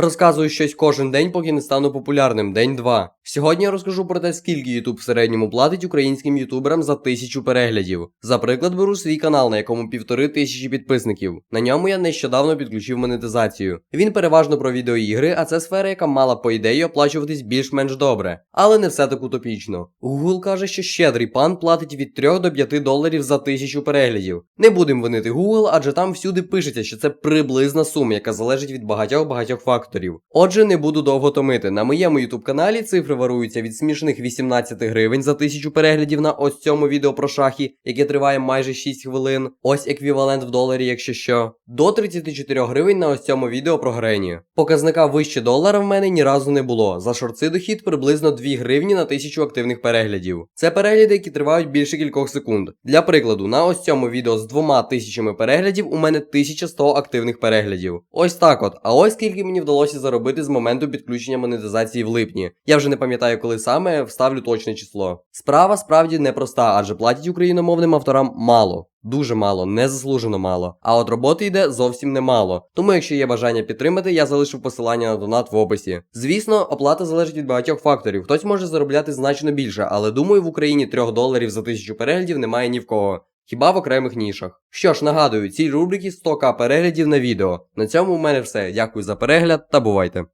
Розказую щось кожен день, поки не стану популярним. День 2. Сьогодні я розкажу про те, скільки YouTube в середньому платить українським ютуберам за тисячу переглядів. За приклад беру свій канал, на якому півтори тисячі підписників. На ньому я нещодавно підключив монетизацію. Він переважно про відеоігри, а це сфера, яка мала по ідеї оплачуватись більш-менш добре. Але не все так утопічно. Google каже, що щедрий пан платить від 3 до 5 доларів за тисячу переглядів. Не будемо винити Google, адже там всюди пишеться, що це приблизна сума, яка залежить від багатьох-багатьох факторів. Отже, не буду довго томити. На моєму YouTube каналі цифри варуються від смішних 18 гривень за тисячу переглядів на ось цьому відео про шахи, яке триває майже 6 хвилин. Ось еквівалент в доларі, якщо що, до 34 гривень на ось цьому відео про Грені. Показника вище долара в мене ні разу не було. За шорти дохід приблизно 2 гривні на тисячу активних переглядів. Це перегляди, які тривають більше кількох секунд. Для прикладу, на ось цьому відео з двома тисячами переглядів у мене 1100 активних переглядів. Ось так от. А ось скільки мені вдалося заробити з моменту підключення монетизації в липні. Я вже не пам'ятаю, коли саме вставлю точне число. Справа справді непроста, адже платять україномовним авторам мало. Дуже мало, незаслужено мало. А от роботи йде зовсім немало. Тому, якщо є бажання підтримати, я залишу посилання на донат в описі. Звісно, оплата залежить від багатьох факторів. Хтось може заробляти значно більше, але думаю, в Україні 3 доларів за тисячу переглядів немає ні в кого. Хіба в окремих нішах. Що ж, нагадую, цій рубрики 100к переглядів на відео. На цьому у мене все. Дякую за перегляд та бувайте.